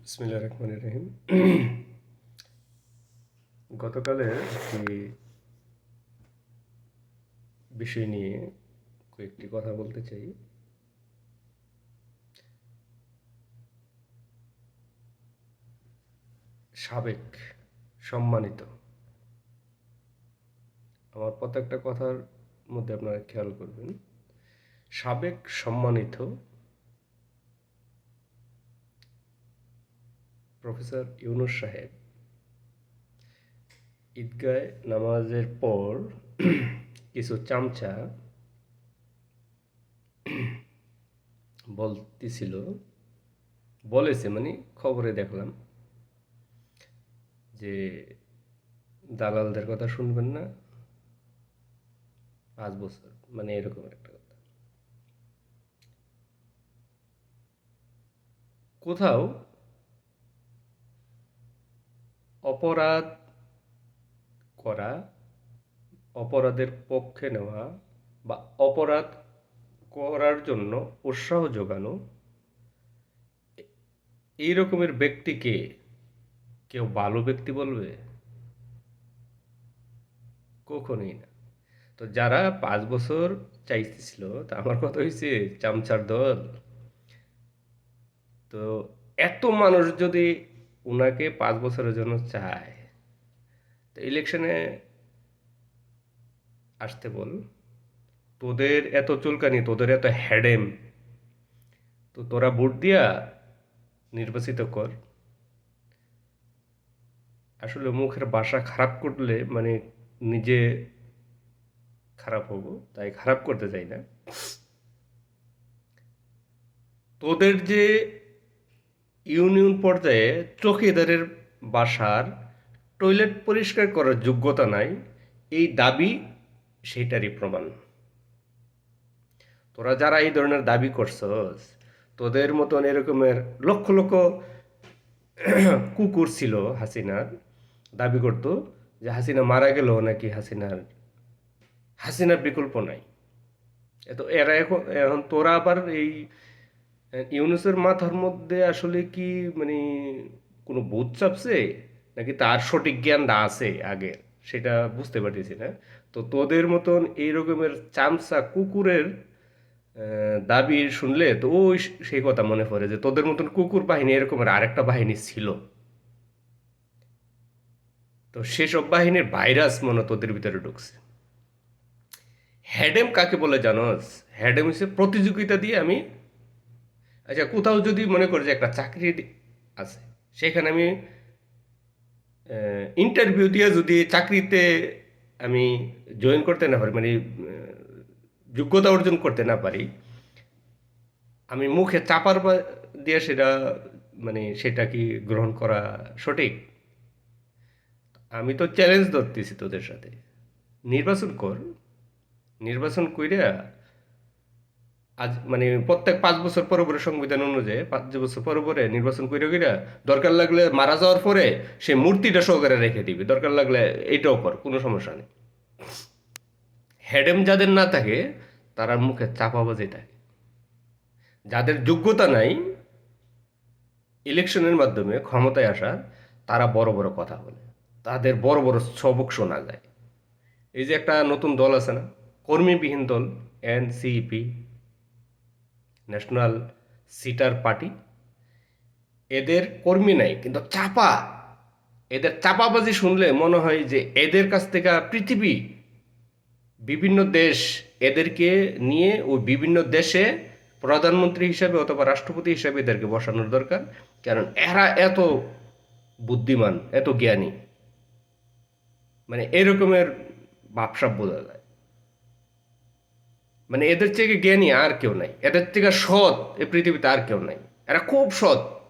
বিসমিল্লাহ রহমান রহিম। গতকালের একটি বিষয় নিয়ে কয়েকটি কথা বলতে চাই। সাবেক, সম্মানিত। আমার প্রত্যেকটা কথার মধ্যে আপনারা খেয়াল করবেন। সাবেক, সম্মানিত প্রফেসর ইউনুস সাহেব ঈদগায় নামাজের পর কিছু চামচা বলতেছিল, বলেছে মানে খবরে দেখলাম যে দালালদের কথা শুনবেন না, পাঁচ বছর মানে এরকম একটা কথা। কোথাও অপরাধ করা, অপরাধের পক্ষে নেওয়া বা অপরাধ করার জন্য উৎসাহ যোগানো, এই রকমের ব্যক্তিকে কেউ ভালো ব্যক্তি বলবে? কখনোই না। তো যারা পাঁচ বছর চাইতেছিল, তা আমার কথা হয়েছে চামচার দল। তো এত মানুষ যদি উনাকে পাঁচ বছরের জন্য চায়। তো ইলেকশনে আসতে বল। তোদের এত চুলকানি, তোদের এত হ্যাডেম তো তোরা ভোট দিয়া নির্বাচিত কর। আসলে মুখের বাসা খারাপ করলে মানে নিজে খারাপ হব, তাই খারাপ করতে চাই না। তোদের যে ইউনিয়ন পর্যায়ে চৌকিদারের বাসার টয়লেট পরিষ্কার করার যোগ্যতা নাই, এই দাবি সেটারই প্রমাণ। তোরা যারা এই ধরনের দাবি করছস, তোদের মতন এরকমের লক্ষ লক্ষ কুকুর ছিল হাসিনার, দাবি করতো যে হাসিনা মারা গেল নাকি হাসিনার হাসিনার বিকল্প নাই। এত এরা এখন এখন তোরা আবার এই ইউনুসের মাথার মধ্যে আসলে কি মানে কোনো বোধ চাপছে? নাকি তার সঠিক জ্ঞানটা আছে আগে? সেটা বুঝতে পারতেছি না। তো তোদের মতন এই রকমের চামচা কুকুরের দাবি শুনলে তো ওই সেই কথা মনে পড়ে যে তোদের মতন কুকুর বাহিনী এরকমের আরেকটা বাহিনী ছিল। তো সেসব বাহিনীর ভাইরাস মনে তোদের ভিতরে ঢুকছে। হ্যাডেম কাকে বলে জানোস? হ্যাডেম হচ্ছে প্রতিযোগিতা দিয়ে আমি আচ্ছা কোথাও যদি মনে করি যে একটা চাকরি আছে, সেখানে আমি ইন্টারভিউ দিয়ে যদি চাকরিতে আমি জয়েন করতে না পারি মানে যোগ্যতা অর্জন করতে না পারি, আমি মুখে চাপার দিয়ে সেটা মানে সেটা কি গ্রহণ করা সঠিক? আমি তো চ্যালেঞ্জ ধরতেছি তোদের সাথে। নির্বাচন কর। নির্বাচন কইরা আজ মানে প্রত্যেক পাঁচ বছর পরে পরে সংবিধান অনুযায়ী পাঁচ বছর পরে পরে নির্বাচন করে কইরা দরকার লাগলে মারা যাওয়ার পরে সে মূর্তিটা সহকারে রেখে দিবে। দরকার লাগলে এটাও কর, কোনো সমস্যা নেই। হেডেম যাদের না থাকে, তারা মুখে চাপা চাপাবাজি থাকে যাদের যোগ্যতা নাই, ইলেকশনের মাধ্যমে ক্ষমতায় আসা, তারা বড় বড় কথা বলে। তাদের বড় বড় সবক শোনা যায়। এই যে একটা নতুন দল আছে না, কর্মীবিহীন দল এনসিপি ন্যাশনাল সিটার পার্টি। এদের কর্মী নাই, কিন্তু চাপা। এদের চাপাবাজি শুনলে মনে হয় যে এদের কাছ থেকে পৃথিবী, বিভিন্ন দেশ এদেরকে নিয়ে ওই বিভিন্ন দেশে প্রধানমন্ত্রী হিসাবে অথবা রাষ্ট্রপতি হিসাবে এদেরকে বসানোর দরকার। কারণ এরা এত বুদ্ধিমান, এত জ্ঞানী। মানে এরকমের ভাবসাব বোঝা যায়। মানে এদের থেকে জ্ঞানী আর কেউ নাই। এদের থেকে সৎ এই পৃথিবীতে আর কেউ নাই। এরা খুব সৎ।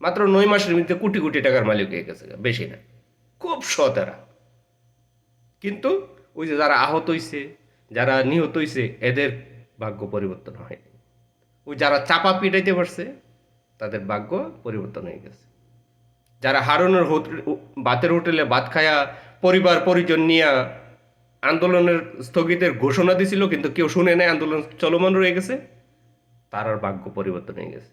মাত্র নয় মাসের মধ্যে কোটি কোটি টাকার মালিক হয়ে গেছে, বেশি না। খুব সৎ এরা। কিন্তু ওই যে যারা আহত হইছে, যারা নিহত হইছে, এদের ভাগ্য পরিবর্তন হয়নি। ওই যারা চাপা পিটাইতে পারছে, তাদের ভাগ্য পরিবর্তন হয়ে গেছে। যারা হারনের হোটেল বাতের হোটেলে ভাত খায়া পরিবার পরিজন নিয়ে আন্দোলনের স্থগিতের ঘোষণা দিছিল, কিন্তু কেউ শুনে নেয় আন্দোলন চলমান রয়ে গেছে, তার আর ভাগ্য পরিবর্তন হয়ে গেছে।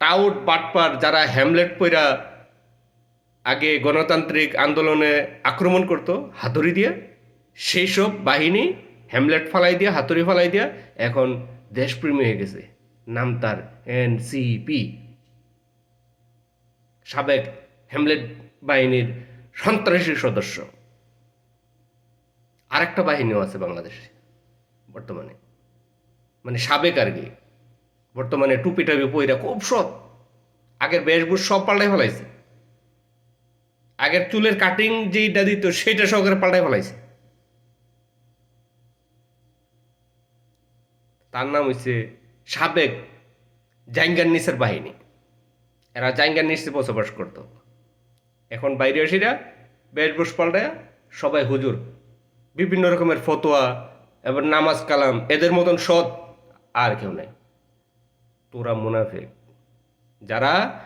টাউট বাটপার যারা হ্যামলেট পইরা আগে গণতান্ত্রিক আন্দোলনে আক্রমণ করত, হাতুড়ি দিয়ে সেই সব বাহিনী হ্যামলেট ফালাই দিয়া, হাতুড়ি ফালাই দিয়া এখন দেশপ্রেমী হয়ে গেছে, নাম তার এনসিপি সাবেক হ্যামলেট বাহিনীর সন্ত্রাসী সদস্য। আরেকটা বাহিনীও আছে বাংলাদেশে, বর্তমানে। মানে সাবেক আর কি। বর্তমানে টুপি টাপি পইরা খুব সৎ। আগের বেশভূষ সব পাল্টাই ফেলাইছে। আগের চুলের কাটিং যেইটা দিত, সেইটা সহকারে পাল্টাই ফেলাইছে। তার নাম হচ্ছে সাবেক জাইঙ্গার নিসের বাহিনী। এরা জাইঙ্গার নিচে বসবাস করত। এখন বাইরে আসিরা বেশভূষ পাল্টায় সবাই হুজুর। বিভিন্ন রকমের ফতোয়া, এবার নামাজ কালাম, এদের মতন সৎ আর কেউ নেই। তোরা মুনাফেক। যারা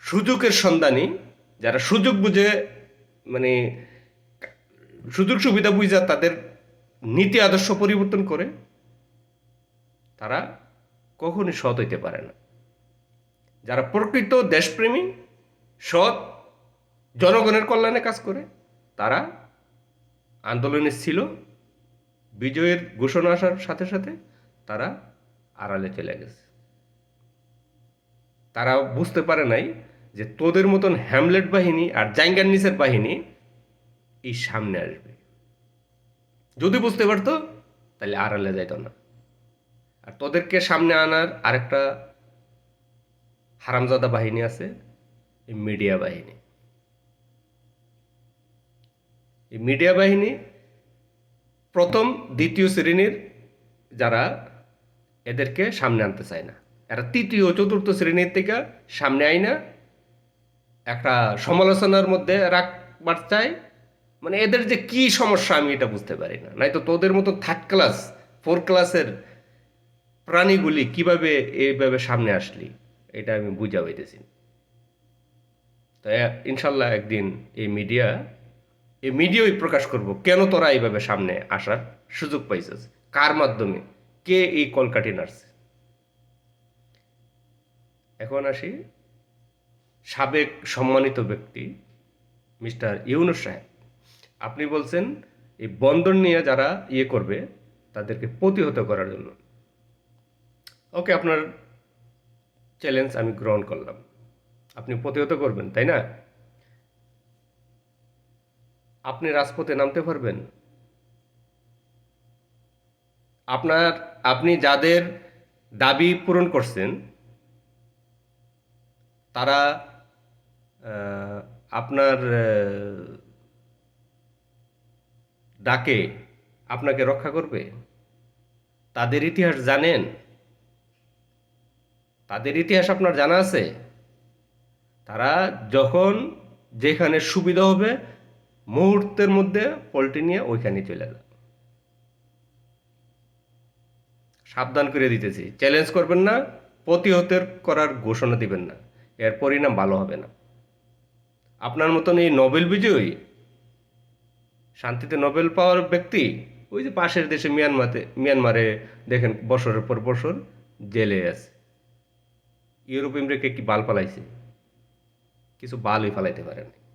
সুযোগের সন্ধানী, যারা সুযোগ বুঝে মানে সুযোগ সুবিধা বুঝে তাদের নীতি আদর্শ পরিবর্তন করে, তারা কখনই সৎ হইতে পারে না। যারা প্রকৃত দেশপ্রেমী, সৎ, জনগণের কল্যাণে কাজ করে, তারা আন্দোলনে ছিল, বিজয়ের ঘোষণা আসার সাথে সাথে তারা আড়ালে চলে গেছে। তারা বুঝতে পারে নাই যে তোদের মতন হ্যামলেট বাহিনী আর জাইঙ্গার নিচের বাহিনী এই সামনে আসবে। যদি বুঝতে পারতো, তাহলে আড়ালে যাইত না। আর তোদেরকে সামনে আনার আরেকটা হারামজাদা বাহিনী আছে, এই মিডিয়া বাহিনী। এই মিডিয়া বাহিনী প্রথম, দ্বিতীয় শ্রেণির যারা, এদেরকে সামনে আনতে চায় না। এরা তৃতীয় চতুর্থ শ্রেণির থেকে সামনে আয় না। একটা সমালোচনার মধ্যে রাখবার চায়। মানে এদের যে কি সমস্যা আমি এটা বুঝতে পারি না। নয়তো তোদের মতো থার্ড ক্লাস ফোর ক্লাসের প্রাণীগুলি কীভাবে এইভাবে সামনে আসলি? এটা আমি বুঝা হইতেছি তো ইনশাল্লাহ একদিন এই মিডিয়া এই মিডিয়াই প্রকাশ করব। কেন তোরা এইভাবে সামনে আসার সুযোগ পাইছিস? কার মাধ্যমে? কে এই কলকাটি নাড়ছে? এখন আসি সাবেক সম্মানিত ব্যক্তি, মিস্টার ইউনুস সাহেব। আপনি বলছেন, এই বন্দর নিয়ে যারা ইয়ে করবে, তাদেরকে প্রতিহত করার জন্য। ওকে, আপনার চ্যালেঞ্জ আমি গ্রহণ করলাম। আপনি প্রতিহত করবেন, তাই না? আপনি রাজপথে নামতে পারবেন। আপনার, আপনি যাদের দাবি পূরণ করছেন, তারা আপনার ডাকে আপনাকে রক্ষা করবে। তাদের ইতিহাস জানেন। তাদের ইতিহাস আপনার জানা আছে। তারা যখন যেখানে সুবিধা হবে মুহূর্তের মধ্যে পোল্ট্রি নিয়ে ওইখানে চলে যাবে সাবধান করে দিতেছি। চ্যালেঞ্জ করবেন না, প্রতিহতের করার ঘোষণা দিবেন না। এর পরিণাম ভালো হবে না। আপনার মতন এই নোবেল বিজয়ী, শান্তিতে নোবেল পাওয়ার ব্যক্তি, ওই যে পাশের দেশে মিয়ানমারে মিয়ানমারে দেখেন বছরের পর বছর জেলে আছে। ইউরোপ ইমরেকে কি বাল পালাইছে? কিছু বালই ফালাইতে পারেন।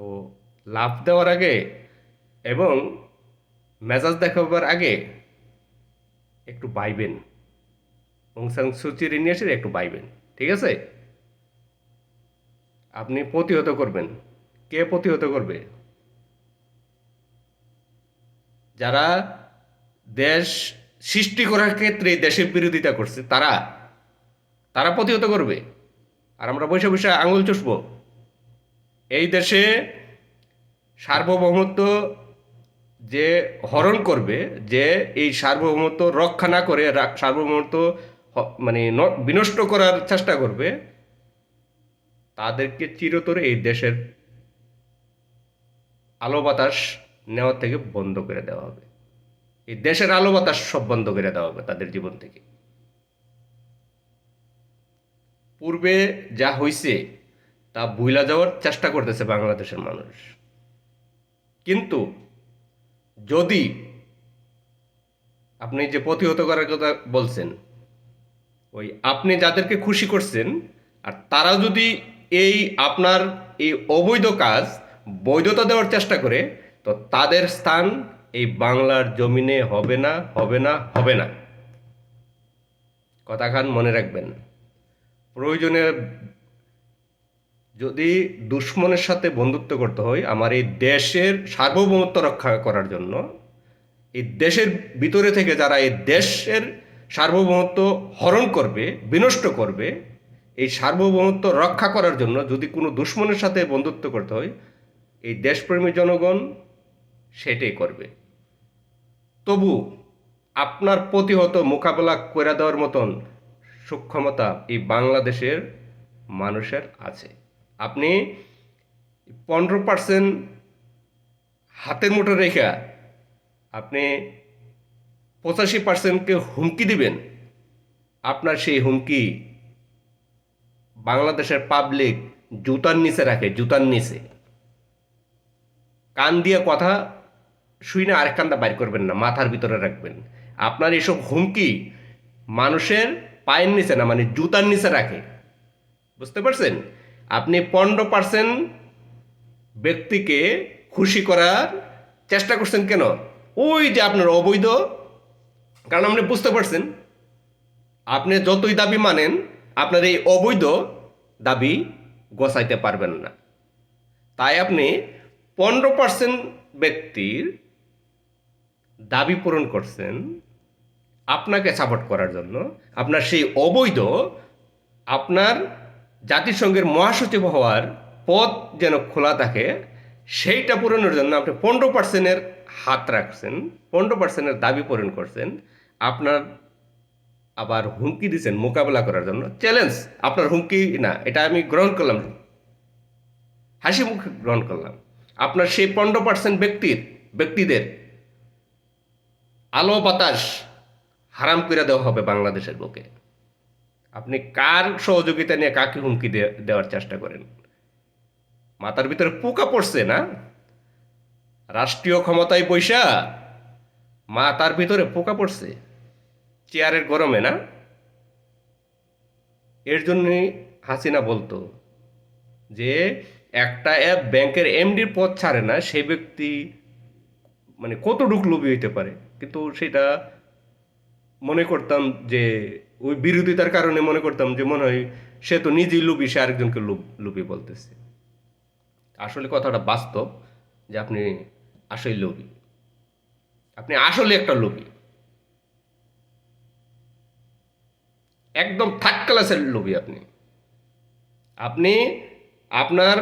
তো লাভ দেওয়ার আগে এবং মেজাজ দেখাবার আগে একটু বাইবেন। অংসাং সুচির নিয়ে এসে একটু বাইবেন, ঠিক আছে? আপনি প্রতিহত করবেন। কে প্রতিহত করবে? যারা দেশ সৃষ্টি করার ক্ষেত্রে দেশের বিরোধিতা করছে, তারা তারা প্রতিহত করবে। আর আমরা বসে বসে আঙুল চুষবো। এই দেশে সার্বভৌমত্ব যে হরণ করবে, যে এই সার্বভৌমত্ব রক্ষা না করে সার্বভৌমত্ব মানে বিনষ্ট করার চেষ্টা করবে, তাদেরকে চিরতরে এই দেশের আলো বাতাস নেওয়া থেকে বন্ধ করে দেওয়া হবে। এই দেশের আলো বাতাস সব বন্ধ করে দেওয়া হবে তাদের জীবন থেকে। পূর্বে যা হইছে তা ভুলা যাওয়ার চেষ্টা করতেছে বাংলাদেশের মানুষ। কিন্তু যদি আপনি যে প্রতিহত করার কথা বলছেন, ওই আপনি যাদেরকে খুশি করছেন, আর তারা যদি এই আপনার এই অবৈধ কাজ বৈধতা দেওয়ার চেষ্টা করে, তো তাদের স্থান এই বাংলার জমিনে হবে না হবে না হবে না। কথাখান মনে রাখবেন। প্রয়োজনে যদি দুশ্মনের সাথে বন্ধুত্ব করতে হয়, আমার এই দেশের সার্বভৌমত্ব রক্ষা করার জন্য, এই দেশের ভিতরে থেকে যারা এই দেশের সার্বভৌমত্ব হরণ করবে, বিনষ্ট করবে, এই সার্বভৌমত্ব রক্ষা করার জন্য যদি কোনো দুশ্মনের সাথে বন্ধুত্ব করতে হয়, এই দেশপ্রেমী জনগণ সেটাই করবে। তবু আপনার প্রতিহত মোকাবেলা করে দেওয়ার মতন সক্ষমতা এই বাংলাদেশের মানুষের আছে। আপনি পনেরো পার্সেন্ট হাতের মুঠো রেখা আপনি পঁচাশি পার্সেন্টকে হুমকি দিবেন, আপনার সেই হুমকি বাংলাদেশের পাবলিক জুতার নিচে রাখে, জুতার নিচে। কান দিয়ে কথা শুই না, আরেক কানটা বাইর করবেন না, মাথার ভিতরে রাখবেন। আপনার এসব হুমকি মানুষের পায়ের নিচে না মানে জুতার নিচে রাখে। বুঝতে পারছেন? আপনি পনেরো পার্সেন্ট ব্যক্তিকে খুশি করার চেষ্টা করছেন কেন? ওই যে আপনার অবৈধ, কারণ আপনি বুঝতে পারছেন, আপনি যতই দাবি মানেন, আপনার এই অবৈধ দাবি গোছাইতে পারবেন না। তাই আপনি পনেরো পার্সেন্ট ব্যক্তির দাবি পূরণ করছেন আপনাকে সাপোর্ট করার জন্য। আপনার সেই অবৈধ, আপনার জাতিসংঘের মহাসচিব হওয়ার পথ যেন খোলা থাকে, সেইটা পূরণের জন্য আপনি পনেরো পার্সেন্টের হাত রাখছেন, পনেরো পার্সেন্টের দাবি পূরণ করছেন। আপনার আবার হুমকি দিচ্ছেন মোকাবেলা করার জন্য। চ্যালেঞ্জ আপনার হুমকি না, এটা আমি গ্রহণ করলাম হাসি মুখে গ্রহণ করলাম। আপনার সেই পনেরো পার্সেন্ট ব্যক্তির, ব্যক্তিদের আলো বাতাস হারাম করে দেওয়া হবে বাংলাদেশের বুকে। আপনি কার সহযোগিতা নিয়ে কাকে হুমকি দেওয়ার চেষ্টা করেন? মাথার ভিতরে পোকা পড়ছে না? রাষ্ট্রীয় ক্ষমতায় পয়সা মাথার ভিতরে পোকা পড়ছে? চেয়ারের গরমে না? এর জন্যই হাসিনা বলতো যে, একটা অ্যাপ ব্যাংকের এমডির পথ ছাড়ে না সেই ব্যক্তি মানে কতটুক লোভী হইতে পারে? কিন্তু সেটা মনে করতাম যে, ওই বিরোধিতার কারণে মনে করতাম যে, মনে হয় সে তো নিজেই লুবি, সে আরেকজনকে লুব, লুবি বলতেছে। আসলে কথাটা বাস্তব যে, আপনি আসলে লোভী আপনি আসলে একটা লোভী একদম থার্ড ক্লাসের লোভী আপনি। আপনি আপনার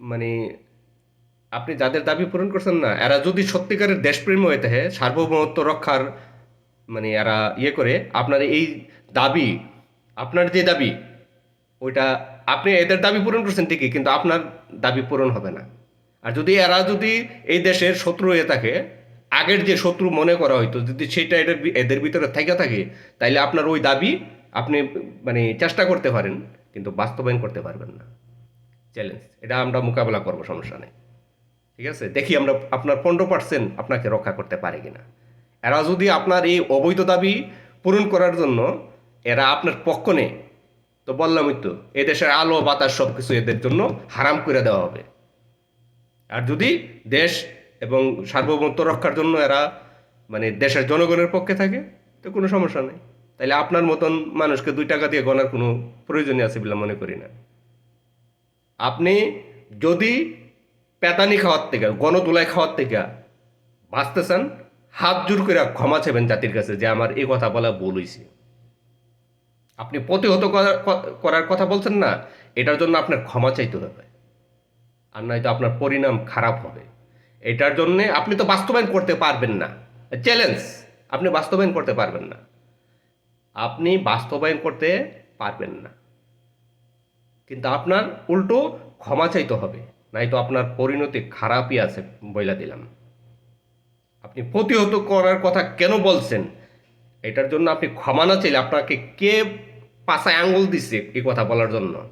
মানে আপনি যাদের দাবি পূরণ করছেন না, এরা যদি সত্যিকারের দেশপ্রেমী হয়ে থাকে সার্বভৌমত্ব রক্ষার মানে এরা ইয়ে করে, আপনার এই দাবি, আপনার যে দাবি, ওইটা আপনি এদের দাবি পূরণ করছেন ঠিকই, কিন্তু আপনার দাবি পূরণ হবে না। আর যদি এরা যদি এই দেশের শত্রু হয়ে থাকে, আগের যে শত্রু মনে করা হয়তো যদি সেটা এদের এদের ভিতরে থেকে থাকে, তাইলে আপনার ওই দাবি আপনি মানে চেষ্টা করতে পারেন, কিন্তু বাস্তবায়ন করতে পারবেন না। চ্যালেঞ্জ এটা আমরা মোকাবেলা করব, সমস্যা নেই। ঠিক আছে? দেখি আমরা, আপনার পনেরো পার্সেন্ট আপনাকে রক্ষা করতে পারে কিনা। এরা যদি আপনার এই অবৈধ দাবি পূরণ করার জন্য এরা আপনার পক্ষ নেই, তো বললামই তো, এদেশের আলো, বাতাস সব কিছু এদের জন্য হারাম করে দেওয়া হবে। আর যদি দেশ এবং সার্বভৌমত্ব রক্ষার জন্য এরা মানে দেশের জনগণের পক্ষে থাকে, তো কোনো সমস্যা নেই। তাইলে আপনার মতন মানুষকে দুই টাকা দিয়ে গণার কোনো প্রয়োজনই আছে বলে মনে করি না। আপনি যদি পেতানি খাওয়ার থেকে গণতুলায় খাওয়ার থেকে বাঁচতে চান হাত জোর করে ক্ষমা চাইবেন জাতির কাছে যে আমার এই কথা বলা হয়েছে আপনি প্রতিহত করার কথা বলছেন না, এটার জন্য আপনার ক্ষমা চাইতে হবে। আর নয়তো আপনার পরিণাম খারাপ হবে। এটার জন্য আপনি তো বাস্তবায়ন করতে পারবেন না। চ্যালেঞ্জ, আপনি বাস্তবায়ন করতে পারবেন না। আপনি বাস্তবায়ন করতে পারবেন না। কিন্তু আপনার উল্টো ক্ষমা চাইতে হবে। নয়তো আপনার পরিণতি খারাপই আছে বইলা দিলাম। আপনি প্রতিহত করার কথা কেন বলছেন? এটার জন্য আপনি ক্ষমা না চাইলে আপনাকে কে পাশায় আঙ্গুল দিচ্ছে এই কথা বলার জন্য?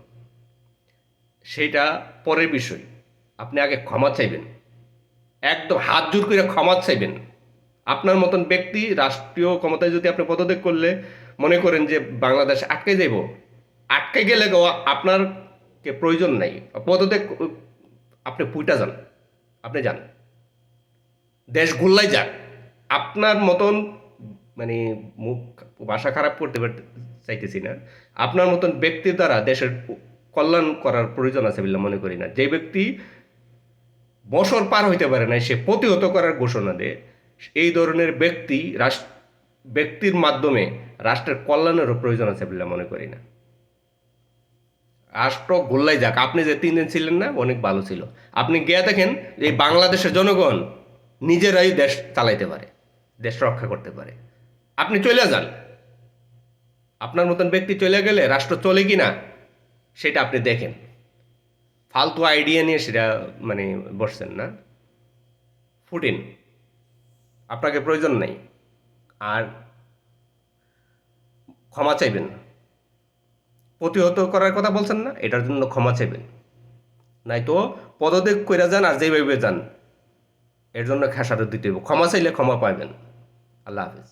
সেটা পরের বিষয়। আপনি আগে ক্ষমা চাইবেন। একদম হাত জোর করে ক্ষমা চাইবেন। আপনার মতন ব্যক্তি রাষ্ট্রীয় ক্ষমতায় যদি আপনি পদত্যাগ করলে মনে করেন যে বাংলাদেশ আটকে যাইব। আটকে গেলে আপনার প্রয়োজন নাই। পদত্যাগ, আপনি পুইটা যান। আপনি যান। দেশ ঘুরলাই যাক। আপনার মতন মানে মুখ, ভাষা খারাপ করতে চাইতেছি না। আপনার মতন ব্যক্তির দ্বারা দেশের কল্যাণ করার প্রয়োজন আছে বলে মনে করি না। যে ব্যক্তি বছর পার হইতে পারে না সে প্রতিহত করার ঘোষণা দেয়। এই ধরনের ব্যক্তি রাষ্ট্র ব্যক্তির মাধ্যমে রাষ্ট্রের কল্যাণেরও প্রয়োজন আছে বলে মনে করি না। রাষ্ট্র গোল্লাই যাক। আপনি যে তিন দিন ছিলেন না, অনেক ভালো ছিল। আপনি গিয়ে দেখেন এই বাংলাদেশের জনগণ নিজেরাই দেশ চালাইতে পারে, দেশ রক্ষা করতে পারে। আপনি চলে যান। আপনার মতন ব্যক্তি চলে গেলে রাষ্ট্র চলে কি না সেটা আপনি দেখেন। ফালতু আইডিয়া নিয়ে সেটা মানে বসছেন না। ফুটিন। আপনাকে প্রয়োজন নাই। আর ক্ষমা চাইবেন। প্রতিহত করার কথা বলছেন না, এটার জন্য ক্ষমা চাইবেন। নাই তো পদত্যাগ করে যান আর যেভাবে যান এর জন্য খেসারত দিতে হবে ক্ষমা চাইলে ক্ষমা পাবেন আল্লাহ হাফিজ।